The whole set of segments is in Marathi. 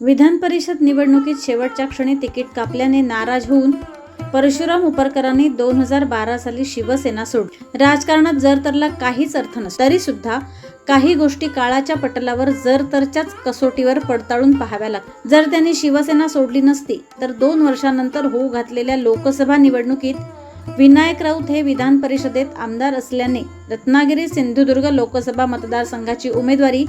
विधान परिषद निवडणुकीत शेवटच्या क्षणी तिकीट कापल्याने नाराज होऊन परशुराम उपरकरांनी दोन हजार बारा साली शिवसेना सोडली. राजकारणात जर तरला काहीच अर्थ नसतो तरी सुद्धा काही गोष्टी काळाच्या पटलावर जर तरच्याच कसोटीवर पडताळून पाहाव्या लागतात. जर त्यांनी शिवसेना सोडली नसती तर दोन वर्षानंतर होऊ घातलेल्या लोकसभा निवडणुकीत विनायक राऊत हे विधान परिषदेत आमदार असल्याने रत्नागिरी सिंधुदुर्ग लोकसभा मतदारसंघाची उमेदवारी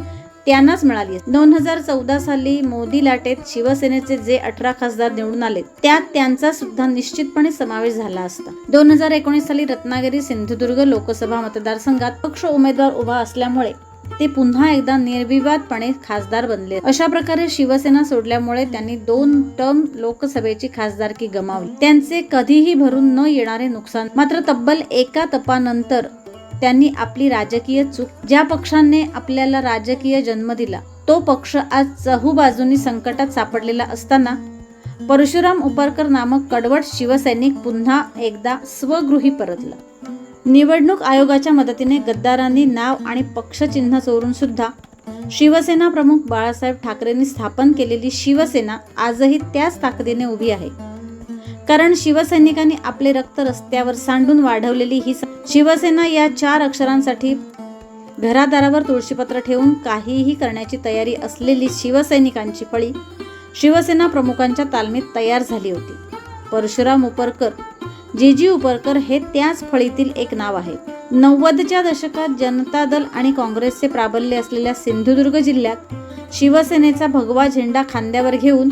त्यांनाच मिळाली दोन हजार चौदा साली मोदी लाटेत शिवसेनेचे जे अठरा खासदार निवडून आले त्यात त्यांचा सुद्धा निश्चितपणे समावेश झाला असता. दोन हजार एकोणीस साली रत्नागिरी सिंधुदुर्ग लोकसभा मतदारसंघात पक्ष उमेदवार उभा असल्यामुळे ते पुन्हा एकदा निर्विवादपणे खासदार बनले. अशा प्रकारे शिवसेना सोडल्यामुळे त्यांनी दोन टर्म लोकसभेची खासदारकी गमावली. त्यांचे कधीही भरून न येणारे नुकसान मात्र तब्बल एका तपानंतर त्यांनी आपली राजकीय चूक ज्या पक्षाने आपल्याला राजकीय जन्म दिला तो पक्ष आज चहूबाजूनी संकटात सापडलेला असताना परशुराम उपरकर नामक कडवट शिवसैनिक पुन्हा एकदा स्वगृही परतला. निवडणूक आयोगाच्या मदतीने गद्दारांनी नाव आणि पक्षचिन्ह चोरून सुद्धा शिवसेना प्रमुख बाळासाहेब ठाकरेंनी स्थापन केलेली शिवसेना आजही त्याच ताकदीने उभी आहे. कारण शिवसैनिकांनी आपले रक्त रस्त्यावर सांडून वाढवलेली ही शिवसेना या चार अक्षरांसाठी घरादारावर तुळशीपत्र ठेवून काहीही करण्याची तयारी असलेली शिवसैनिकांची फळी शिवसेना प्रमुखांच्या तालमीत तयार झाली होती. परशुराम उपरकर जीजी उपरकर हे त्याच फळीतील एक नाव आहे. नव्वदच्या दशकात जनता दल आणि काँग्रेसचे प्राबल्य असलेल्या सिंधुदुर्ग जिल्ह्यात शिवसेनेचा भगवा झेंडा खांद्यावर घेऊन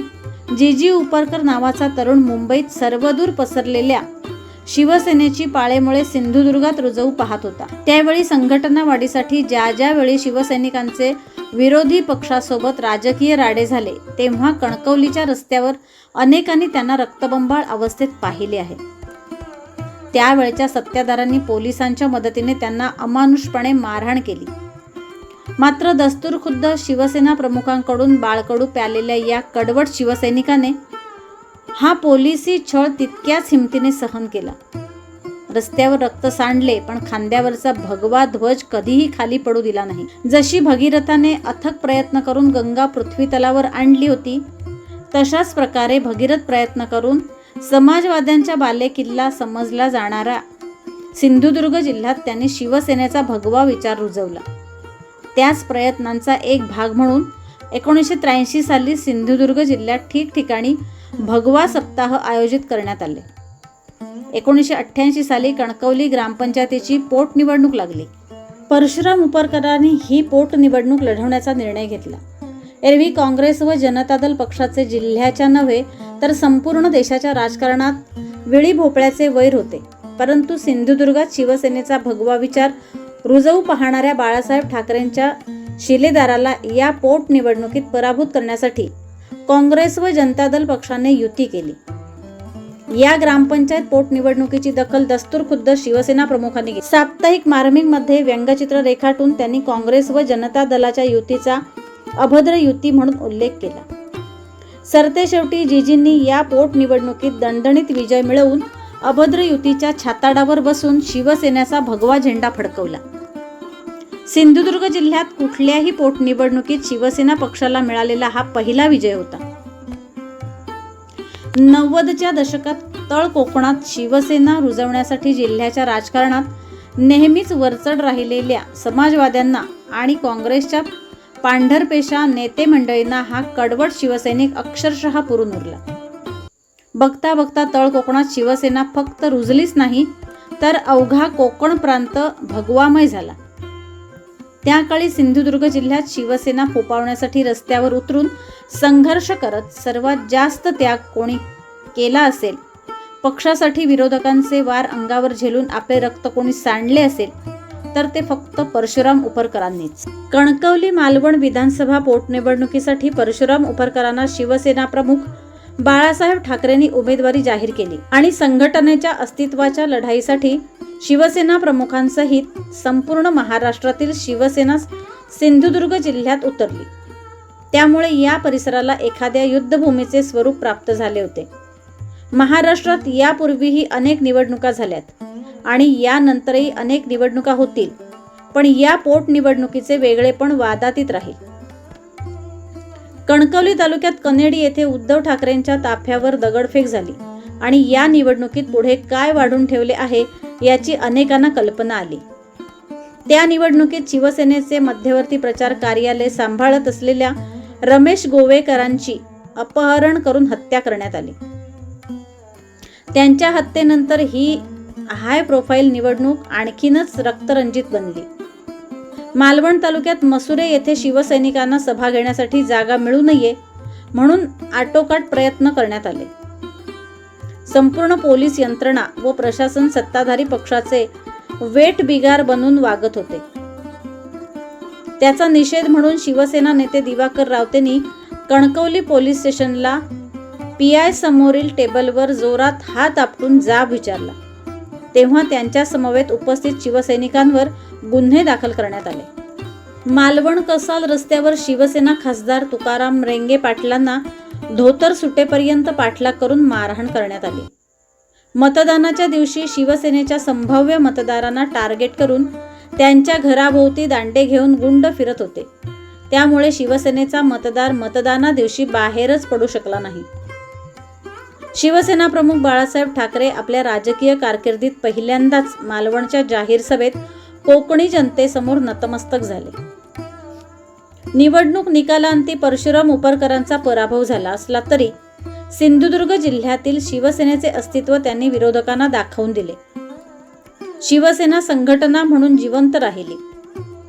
जीजी उपरकर नावाचा तरुण मुंबईत सर्वदूर पसरलेल्या शिवसेनेची पाळेमुळे सिंधुदुर्गात रुजवू पाहत होता. त्यावेळी संघटना वाढीसाठी ज्या ज्या वेळी शिवसैनिकांचे विरोधी पक्षासोबत राजकीय राडे झाले तेव्हा कणकवलीच्या रस्त्यावर अनेकांनी त्यांना रक्तबंबाळ अवस्थेत पाहिले आहे. त्यावेळच्या सत्ताधारांनी पोलिसांच्या मदतीने त्यांना अमानुषपणे मारहाण केली. मात्र दस्तूर खुद्द शिवसेना प्रमुखांकडून बाळकडू प्यालेल्या या कडवट शिवसैनिकाने हा पोलिसी छळ तितक्याच हिमतीने सहन केला. रस्त्यावर रक्त सांडले पण खांद्यावरचा भगवा ध्वज कधीही खाली पडू दिला नाही. जशी भगीरथाने अथक प्रयत्न करून गंगा पृथ्वी तलावर आणली होती तशाच प्रकारे भगीरथ प्रयत्न करून समाजवाद्यांच्या बालेकिल्ला समजला जाणारा सिंधुदुर्ग जिल्ह्यात त्यांनी शिवसेनेचा भगवा विचार रुजवला. त्याच प्रयत्नांचा एक भाग म्हणून एकोणीसशे त्र्याऐंशी साली सिंधुदुर्ग जिल्ह्यात ठिकठिकाणी भगवा सप्ताह आयोजित करण्यात आले. एकोणीसशे अठ्ठ्याऐंशी साली कणकवली ग्रामपंचायतीची पोटनिवडणूक लागली. परशुराम उपरकरांनी ही पोटनिवडणूक लढवण्याचा निर्णय घेतला. एरवी काँग्रेस व जनता दल पक्षाचे जिल्ह्याच्या नव्हे तर संपूर्ण देशाच्या राजकारणात विळी भोपळ्याचे वैर होते. परंतु सिंधुदुर्गात शिवसेनेचा भगवा विचार रुजवू पाहणाऱ्या बाळासाहेब ठाकरेंच्या शिलेदाराला या पोटनिवडणुकीत पराभूत करण्यासाठी काँग्रेस व जनता दल पक्षाने युती केली. या ग्रामपंचायत पोटनिवडणुकीची दखल दस्तूर खुद्द शिवसेना प्रमुखांनी घेतली. साप्ताहिक मार्मिंगमध्ये व्यंगचित्र रेखाटून त्यांनी काँग्रेस व जनता दलाच्या युतीचा अभद्र युती म्हणून उल्लेख केला. सरते शेवटी जिजींनी या पोटनिवडणुकीत दणदणीत विजय मिळवून अभद्र युतीच्या छाताडावर बसून शिवसेनेचा भगवा झेंडा फडकवला. सिंधुदुर्ग जिल्ह्यात कुठल्याही पोटनिवडणुकीत शिवसेना पक्षाला मिळालेला हा पहिला विजय होता. नव्वदच्या दशकात तळ कोकणात शिवसेना रुजवण्यासाठी जिल्ह्याच्या राजकारणात नेहमीच वरचढ राहिलेल्या समाजवाद्यांना आणि काँग्रेसच्या पांढरपेशा नेते मंडळींना हा कडवट शिवसैनिक अक्षरशः पुरून उरला. बघता बघता तळ कोकणात शिवसेना फक्त रुजलीच नाही तर अवघा कोकण प्रांत भगवामय झाला. त्या काळी सिंधुदुर्ग जिल्ह्यात शिवसेना फोपावण्यासाठी रस्त्यावर उतरून संघर्ष करत सर्वात जास्त त्याग कोणी केला असेल? पक्षासाठी विरोधकांचे वार अंगावर झेलून आपले रक्त कोणी सांडले असेल? तर ते फक्त परशुराम उपरकरांनीच. कणकवली मालवण विधानसभा पोटनिवडणुकीसाठी परशुराम उपरकरांना शिवसेना प्रमुख बाळासाहेब ठाकरेंनी उमेदवारी जाहीर केली आणि संघटनेच्या अस्तित्वाच्या लढाईसाठी शिवसेना प्रमुखांसहित संपूर्ण महाराष्ट्रातील शिवसेना सिंधुदुर्ग जिल्ह्यात उतरली. त्यामुळे या परिसराला एखाद्या युद्धभूमीचे स्वरूप प्राप्त झाले होते. महाराष्ट्रात यापूर्वीही अनेक निवडणुका झाल्यात आणि यानंतरही अनेक निवडणुका होतील पण या पोटनिवडणुकीचे वेगळेपण वादातीत राहील. कणकवली तालुक्यात कनेडी येथे उद्धव ठाकरेंच्या ताफ्यावर दगडफेक झाली. आणि या निवडणुकीत पुढे काय वाढून ठेवले आहे याची अनेकांना कल्पना आली. त्या निवडणुकीत शिवसेनेचे मध्यवर्ती प्रचार कार्यालय सांभाळत असलेल्या रमेश गोवेकरांची अपहरण करून हत्या करण्यात आली. त्यांच्या हत्येनंतर ही हाय प्रोफाईल निवडणूक आणखीनच रक्तरंजित बनली. मालवण तालुक्यात मसुरे येथे शिवसैनिकांना सभा घेण्यासाठी जागा मिळू नये म्हणून आटोकाट प्रयत्न करण्यात आले. संपूर्ण पोलीस यंत्रणा व प्रशासन सत्ताधारी पक्षाचे वेट बिगार बनून वागत होते. त्याचा निषेध म्हणून शिवसेना नेते दिवाकर रावतेंनी कणकवली पोलीस स्टेशनला पी आय समोरील टेबलवर जोरात हात आपटून जाब विचारला. तेव्हा त्यांच्या समवेत उपस्थित शिवसैनिकांवर गुन्हे दाखल करण्यात आले. मालवण कसाल रस्त्यावर शिवसेना खासदार तुकाराम रेंगे पाटलांना धोतर सुटेपर्यंत पाठलाग करून मारहाण करण्यात आली. मतदानाच्या दिवशी शिवसेनेच्या संभाव्य मतदारांना टार्गेट करून त्यांच्या घराभोवती दांडे घेऊन गुंड फिरत होते. त्यामुळे शिवसेनेचा मतदार मतदाना दिवशी बाहेरच पडू शकला नाही. शिवसेना प्रमुख बाळासाहेब ठाकरे आपल्या राजकीय कारकिर्दीत पहिल्यांदाच मालवणच्या जाहीर सभेत कोकणी जनतेसमोर नतमस्तक झाले. निवडणूक निकालांती परशुराम उपरकरांचा पराभव झाला असला तरी सिंधुदुर्ग जिल्ह्यातील शिवसेनेचे अस्तित्व त्यांनी विरोधकांना दाखवून दिले. शिवसेना संघटना म्हणून जिवंत राहिली.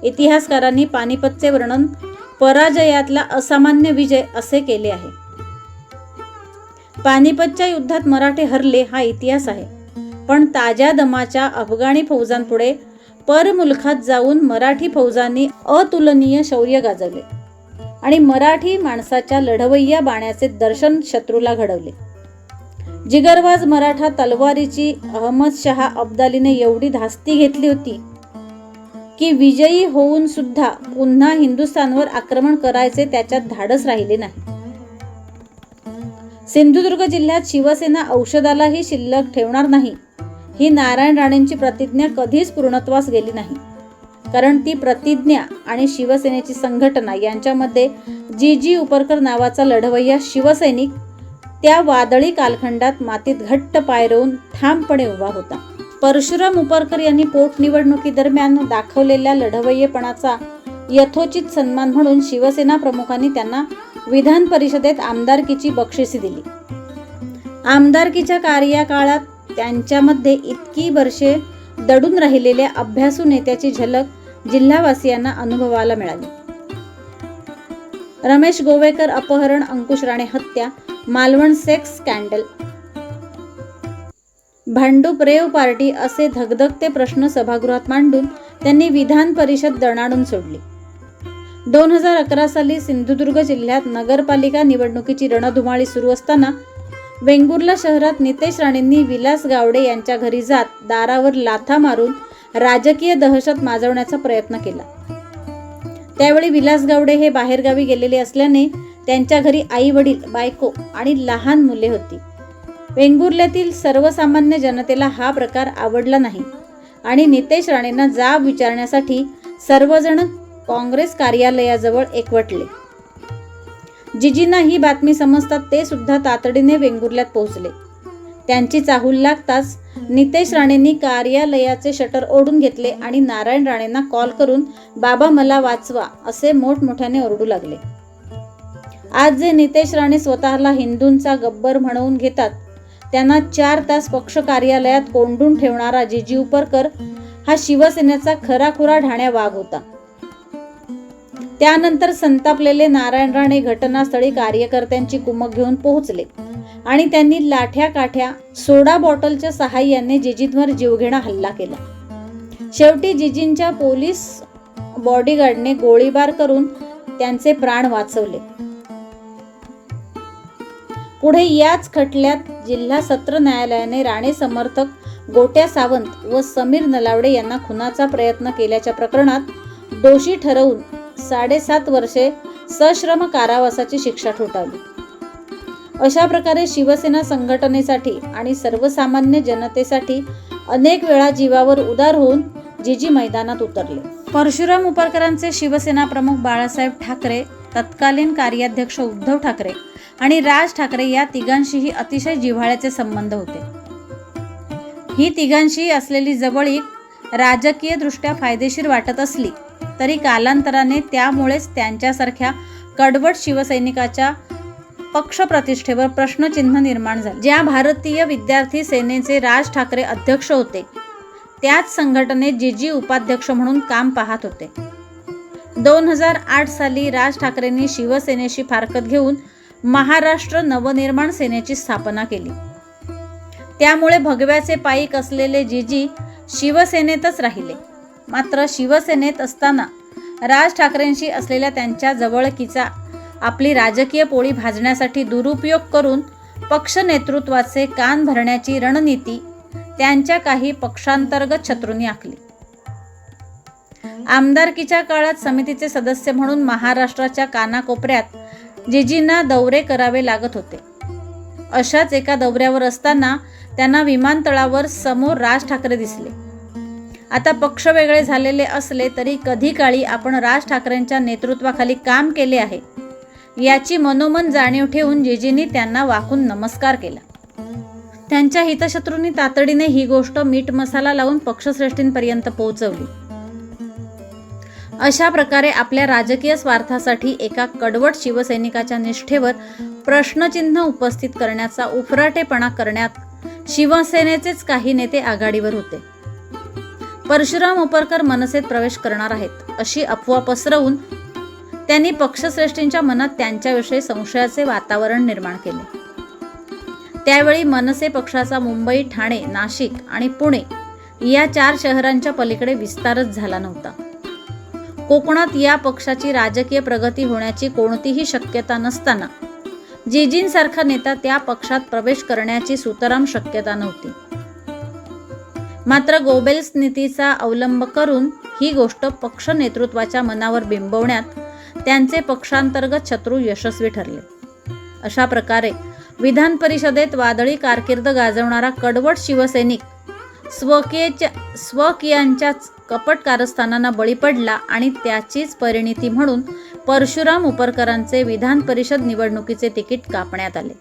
इतिहासकारांनी पानिपतचे वर्णन पराजयातला असामान्य विजय असे केले आहे. पानिपतच्या युद्धात मराठे हरले हा इतिहास आहे. पण ताज्या दमाच्या अफगाणी फौजांपुढे परमुलखात जाऊन मराठी फौजांनी अतुलनीय शौर्य गाजवले आणि मराठी माणसाच्या लढवय्या बाण्याचे दर्शन शत्रूला घडवले. जिगरवाज मराठा तलवारीची अहमद शहा अब्दालीने एवढी धास्ती घेतली होती की विजयी होऊन सुद्धा पुन्हा हिंदुस्थानवर आक्रमण करायचे त्याच्यात धाडस राहिले नाही. सिंधुदुर्ग जिल्ह्यात शिवसेना औषधालाही शिल्लक ठेवणार नाही. ही नारायण राणेंची प्रतिज्ञा कधीच पूर्णत्वास गेली नाही. कारण ती प्रतिज्ञा आणि शिवसेनेची संघटना यांच्यामध्ये जी जी उपरकर नावाचा लढवय्या शिवसैनिक त्या वादळी कालखंडात मातीत घट्ट पाय रोवून ठामपणे उभा होता. परशुराम उपरकर यांनी पोटनिवडणुकीदरम्यान दाखवलेल्या लढवय्येपणाचा यथोचित सन्मान म्हणून शिवसेना प्रमुखांनी त्यांना विधान परिषदेत आमदारकीची बक्षिसी दिली. आमदारकीच्या कार्यकाळात त्यांच्यामध्ये इतकी वर्षे दडून राहिलेल्या अभ्यासू नेत्याची झलक जिल्हावासियांना अनुभवायला मिळाली. रमेश गोवेकर अपहरण अंकुश राणे हत्या Malvan sex scandal. Bhandup rave party असे धगधगते प्रश्न सभागृहात मांडून त्यांनी विधान परिषद दणाडून सोडली. दोन हजार अकरा साली सिंधुदुर्ग जिल्ह्यात नगरपालिका निवडणुकीची रणधुमाळी सुरू असताना वेंगुर्ला शहरात नितेश राणेंनी विलास गावडे यांच्या घरी जात दारावर लाथा मारून राजकीय दहशत माजवण्याचा प्रयत्न केला. त्यावेळी विलास गावडे हे बाहेरगावी गेलेले असल्याने त्यांच्या घरी आई वडील बायको आणि लहान मुले होती. वेंगुर्ल्यातील सर्वसामान्य जनतेला हा प्रकार आवडला नाही आणि नितेश राणेंना जाब विचारण्यासाठी सर्वजण काँग्रेस कार्यालयाजवळ एकवटले. जिजींना ही बातमी समजतात ते सुद्धा तातडीने वेंगुर्ल्यात पोहोचले. त्यांची चाहूल लागताच नितेश राणेंनी कार्यालयाचे शटर ओढून घेतले आणि नारायण राणेंना कॉल करून बाबा मला वाचवा असे मोठमोठ्याने ओरडू लागले. आज जे नितेश राणे स्वतःला हिंदूंचा गब्बर म्हणवून घेतात त्यांना चार तास पक्ष कार्यालयात कोंडून ठेवणारा जिजी उपरकर हा शिवसेनेचा खराखुरा ढाण्या वाघ होता. त्यानंतर संतापलेले नारायण राणे घटनास्थळी कार्यकर्त्यांची कुमक घेऊन पोहोचले. आणि त्यांनी लाठ्या काठ्या सोडा बॉटलच्या सहाय्याने जिजींवर जीवघेणा हल्ला केला. शेवटी जिजींच्या पोलीस बॉडीगार्डने गोळीबार करून त्यांचे प्राण वाचवले. पुढे याच खटल्यात जिल्हा सत्र न्यायालयाने राणे समर्थक गोट्या सावंत व समीर नलावडे यांना खुनाचा प्रयत्न केल्याच्या प्रकरणात दोषी ठरवून साडेसात वर्षे सश्रम कारावासाची शिक्षा ठोठावली. अशा प्रकारे शिवसेना संघटनेसाठी आणि सर्वसामान्य जनतेसाठी अनेक वेळा जीवावर उदार होऊन जीजी मैदानात उतरले. परशुराम उपरकरांचे शिवसेना प्रमुख बाळासाहेब ठाकरे तत्कालीन कार्याध्यक्ष उद्धव ठाकरे आणि राज ठाकरे या तिघांशीही अतिशय जिव्हाळ्याचे संबंध होते. ही तिघांशी असलेली जवळीक राजकीयदृष्ट्या फायदेशीर वाटत असली तरी कालांतराने त्यामुळेच त्यांच्यासारख्या कडवट शिवसैनिकाच्या पक्षप्रतिष्ठेवर प्रश्नचिन्ह निर्माण झाले. ज्या भारतीय विद्यार्थी सेनेचे राज ठाकरे अध्यक्ष होते त्याच संघटनेत जी जी उपाध्यक्ष म्हणून काम पाहत होते. दोन हजार आठ साली राज ठाकरेंनी शिवसेनेशी फारकत घेऊन महाराष्ट्र नवनिर्माण सेनेची स्थापना केली. त्यामुळे भगव्याचे पायीक असलेले जीजी शिवसेनेतच राहिले. मात्र शिवसेनेत असताना राज ठाकरेंशी असलेल्या त्यांच्या जवळकीचा आपली राजकीय पोळी भाजण्यासाठी दुरुपयोग करून पक्ष नेतृत्वाचे कान भरण्याची रणनीती त्यांच्या काही पक्षांतर्गत शत्रूंनी आखली. आमदारकीच्या काळात समितीचे सदस्य म्हणून महाराष्ट्राच्या कानाकोपऱ्यात जिजींना दौरे करावे लागत होते. अशाच एका दौऱ्यावर असताना त्यांना विमानतळावर समोर राज ठाकरे दिसले. आता पक्ष वेगळे झालेले असले तरी कधी काळी आपण राज ठाकरेंच्या नेतृत्वाखाली काम केले आहे याची मनोमन जाणीव ठेवून जिजींनी त्यांना वाकून नमस्कार केला. त्यांच्या हितशत्रूंनी तातडीने ही गोष्ट मीठ मसाला लावून पक्षश्रेष्ठींपर्यंत पोहोचवली. अशा प्रकारे आपल्या राजकीय स्वार्थासाठी एका कडवट शिवसैनिकाच्या निष्ठेवर प्रश्नचिन्ह उपस्थित करण्याचा उफराटेपणा करण्यात शिवसेनेचेच काही नेते आघाडीवर होते. परशुराम उपरकर मनसेत प्रवेश करणार आहेत अशी अफवा पसरवून त्यांनी पक्षश्रेष्ठींच्या मनात त्यांच्याविषयी संशयाचे वातावरण निर्माण केले. त्यावेळी मनसे पक्षाचा मुंबई ठाणे नाशिक आणि पुणे या चार शहरांच्या पलीकडे विस्तारच झाला नव्हता. कोकणात या पक्षाची राजकीय प्रगती होण्याची कोणतीही शक्यता नसताना जीजींसारखा नेता त्या पक्षात प्रवेश करण्याची सुतराम शक्यता नव्हती. मात्र गोबेल्स नीतीचा अवलंब करून ही गोष्ट पक्ष नेतृत्वाच्या मनावर बिंबवण्यात त्यांचे पक्षांतर्गत शत्रू यशस्वी ठरले. अशा प्रकारे विधान परिषदेत वादळी कारकीर्द गाजवणारा कडवट शिवसैनिक स्वकीयच्या स्वकीयांच्याच कपट कारस्थानांना बळी पडला आणि त्याचीच परिणिती म्हणून परशुराम उपरकरांचे विधान परिषद निवडणुकीचे तिकीट कापण्यात आले.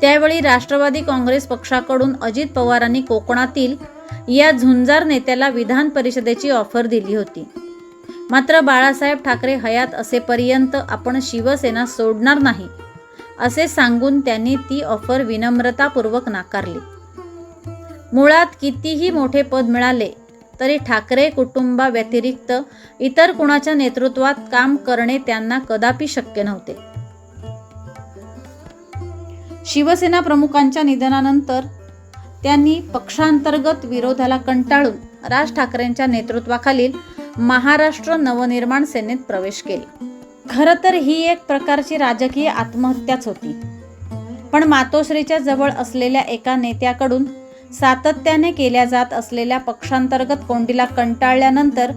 त्यावेळी राष्ट्रवादी काँग्रेस पक्षाकडून अजित पवारांनी कोकणातील या झुंजार नेत्याला विधान परिषदेची ऑफर दिली होती. मात्र बाळासाहेब ठाकरे हयात असेपर्यंत आपण शिवसेना सोडणार नाही असे सांगून त्यांनी ती ऑफर विनम्रतापूर्वक नाकारली. मुळात कितीही मोठे पद मिळाले तरी ठाकरे कुटुंबाव्यतिरिक्त इतर कुणाच्या नेतृत्वात काम करणे त्यांना कदापि शक्य नव्हते. शिवसेना प्रमुखांच्या निधनानंतर त्यांनी पक्षांतर्गत विरोधाला कंटाळून राज ठाकरेंच्या नेतृत्वाखालील महाराष्ट्र नवनिर्माण सेनेत प्रवेश केला. खरं तर ही एक प्रकारची राजकीय आत्महत्याच होती. पण मातोश्रीच्या जवळ असलेल्या एका नेत्याकडून सातत्याने केल्या जात असलेल्या पक्षांतर्गत कोंडीला कंटाळल्यानंतर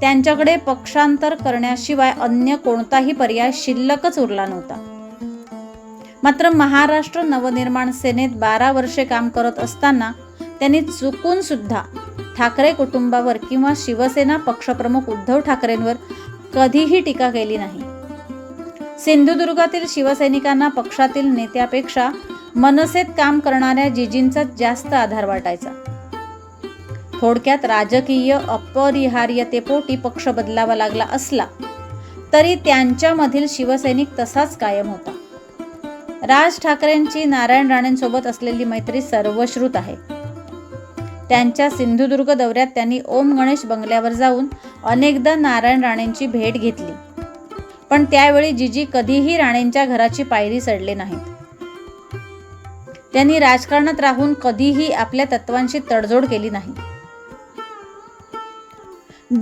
त्यांच्याकडे पक्षांतर करण्याशिवाय अन्य कोणताही पर्याय शिल्लकच उरला नव्हता. मात्र महाराष्ट्र नवनिर्माण सेनेत बारा वर्षे काम करत असताना त्यांनी चुकून सुद्धा ठाकरे कुटुंबावर किंवा शिवसेना पक्षप्रमुख उद्धव ठाकरेंवर कधीही टीका केली नाही. सिंधुदुर्गातील शिवसैनिकांना पक्षातील नेत्यापेक्षा मनसेत काम करणाऱ्या जिजींचा जास्त आधार वाटायचा. थोडक्यात राजकीय अपरिहार्यतेपोटी पक्ष बदलावा लागला असला तरी त्यांच्यामधील शिवसैनिक तसाच कायम होता. राज ठाकरेंची नारायण राणेंसोबत असलेली मैत्री सर्वश्रुत आहे. त्यांच्या सिंधुदुर्ग दौऱ्यात त्यांनी ओम गणेश बंगल्यावर जाऊन अनेकदा नारायण राणेंची भेट घेतली. पण त्यावेळी जिजी कधीही राणेंच्या घराची पायरी चढले नाहीत. त्यांनी राजकारणात राहून कधीही आपल्या तत्वांशी तडजोड केली नाही.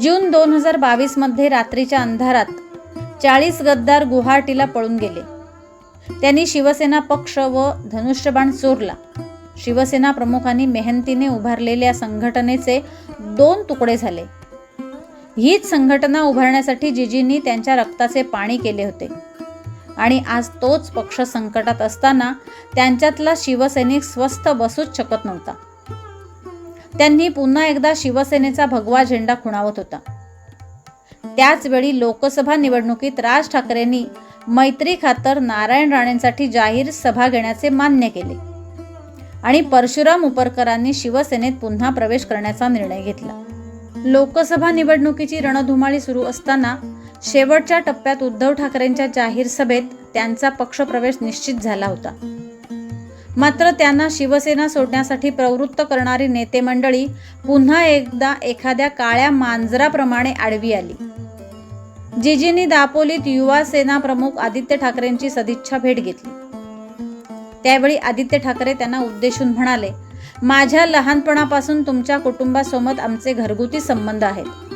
जून दोन हजार बावीसमध्ये रात्रीच्या अंधारात चाळीस गद्दार गुवाहाटीला पळून गेले. त्यांनी शिवसेना पक्ष व धनुष्यबाण चोरला. शिवसेना प्रमुखांनी मेहनतीने उभारलेल्या संघटनेचे दोन तुकडे झाले. हीच संघटना उभारण्यासाठी जिजींनी त्यांच्या रक्ताचे पाणी केले होते. आणि आज तोच पक्ष संकटात असताना त्यांच्यातला शिवसैनिक स्वस्थ बसूच शकत नव्हता. त्यांनी पुन्हा एकदा शिवसेनेचा भगवा झेंडा खुणावत होता. त्याचवेळी लोकसभा निवडणुकीत राज ठाकरेंनी मैत्री खातर नारायण राणेंसाठी जाहीर सभा घेण्याचे मान्य केले. आणि परशुराम उपरकरांनी शिवसेनेत पुन्हा प्रवेश करण्याचा निर्णय घेतला. लोकसभा निवडणुकीची रणधुमाळी सुरू असताना शेवटच्या टप्प्यात उद्धव ठाकरेंच्या जाहीर सभेत त्यांचा पक्षप्रवेश निश्चित झाला होता. मात्र त्यांना शिवसेना सोडण्यासाठी प्रवृत्त करणारी नेते मंडळी पुन्हा एकदा एखाद्या काळ्या मांजराप्रमाणे आडवी आली. जिजींनी दापोलीत युवा सेना प्रमुख आदित्य ठाकरेंची सदिच्छा भेट घेतली. त्यावेळी आदित्य ठाकरे त्यांना उद्देशून म्हणाले माझ्या लहानपणापासून तुमच्या कुटुंबासोबत आमचे घरगुती संबंध आहेत.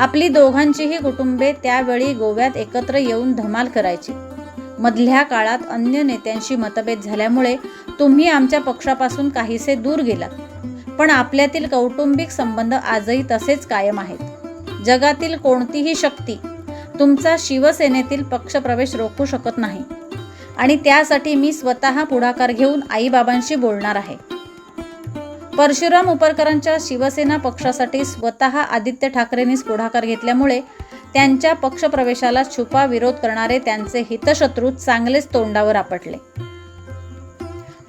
आपली दोघांचीही कुटुंबे त्यावेळी गोव्यात एकत्र येऊन धमाल करायची. मधल्या काळात अन्य नेत्यांशी मतभेद झाल्यामुळे तुम्ही आमच्या पक्षापासून काहीसे दूर गेलात. पण आपल्यातील कौटुंबिक संबंध आजही तसेच कायम आहेत. जगातील कोणतीही शक्ती तुमचा शिवसेनेतील पक्षप्रवेश रोखू शकत नाही. आणि त्यासाठी मी स्वतः पुढाकार घेऊन आईबाबांशी बोलणार आहे. परशुराम उपरकरांच्या शिवसेना पक्षासाठी स्वतः आदित्य ठाकरेंनीच पुढाकार घेतल्यामुळे त्यांच्या पक्षप्रवेशाला छुपा विरोध करणारे त्यांचे हितशत्रू चांगलेच तोंडावर आपटले.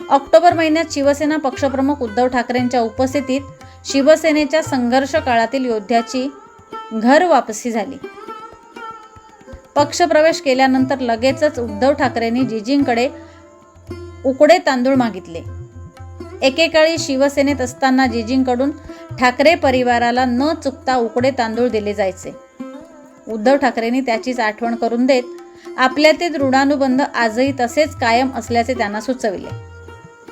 ऑक्टोबर महिन्यात शिवसेना पक्षप्रमुख उद्धव ठाकरेंच्या उपस्थितीत शिवसेनेच्या संघर्ष काळातील योद्ध्याची घर वापसी झाली. पक्षप्रवेश केल्यानंतर लगेचच उद्धव ठाकरेंनी जिजींकडे उकडे तांदूळ मागितले. एकेकाळी शिवसेनेत असताना जीजींकडून ठाकरे परिवाराला न चुकता उकडे तांदूळ दिले जायचे. उद्धव ठाकरेंनी त्याचीच आठवण करून देत आपल्यातील ऋणानुबंध आजही तसेच कायम असल्याचे त्यांना सुचविले.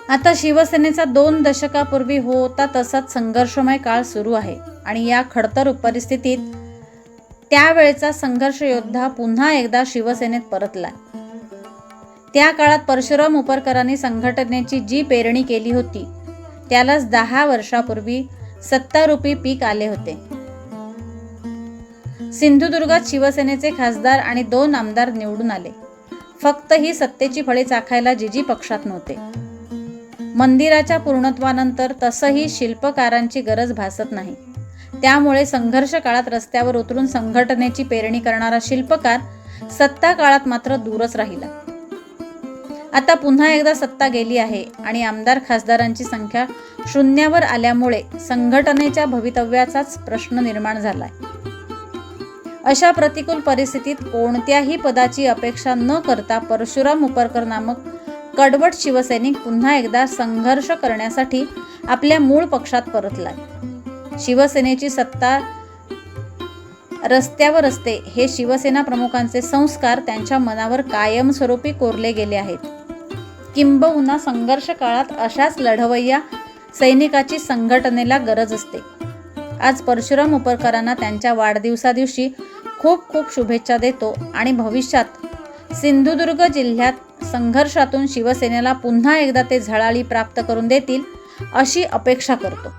आता शिवसेनेचा दोन दशकापूर्वी होता तसाच संघर्षमय काळ सुरू आहे आणि या खडतर परिस्थितीत त्यावेळचा संघर्ष योद्धा पुन्हा एकदा शिवसेनेत परतला. त्या काळात परशुराम उपरकरांनी संघटनेची जी पेरणी केली होती त्यालाच दहा वर्षापूर्वी सत्तारूपी पीक आले होते. सिंधुदुर्गात शिवसेनेचे खासदार आणि दोन आमदार निवडून आले. फक्त ही सत्तेची फळे चाखायला जिजी पक्षात नव्हते. मंदिराच्या पूर्णत्वानंतर तसही शिल्पकारांची गरज भासत नाही. त्यामुळे संघर्ष काळात रस्त्यावर उतरून संघटनेची पेरणी करणारा शिल्पकार सत्ता काळात मात्र दूरच राहिला. आता पुन्हा एकदा सत्ता गेली आहे आणि आमदार खासदारांची संख्या शून्यावर आल्यामुळे संघटनेच्या भवितव्याचाच प्रश्न निर्माण झालाय. अशा प्रतिकूल परिस्थितीत कोणत्याही पदाची अपेक्षा न करता परशुराम उपरकर नामक कडवट शिवसैनिक पुन्हा एकदा संघर्ष करण्यासाठी आपल्या मूळ पक्षात परतलाय. शिवसेनेची सत्ता रस्त्यावर असते हे शिवसेना प्रमुखांचे संस्कार त्यांच्या मनावर कायमस्वरूपी कोरले गेले आहेत. किंबहुना संघर्ष काळात अशाच लढवय्या सैनिकाची संघटनेला गरज असते. आज परशुराम उपरकरांना त्यांच्या वाढदिवसादिवशी खूप खूप शुभेच्छा देतो आणि भविष्यात सिंधुदुर्ग जिल्ह्यात संघर्षातून शिवसेनेला पुन्हा एकदा ते झळाळी प्राप्त करून देतील अशी अपेक्षा करतो.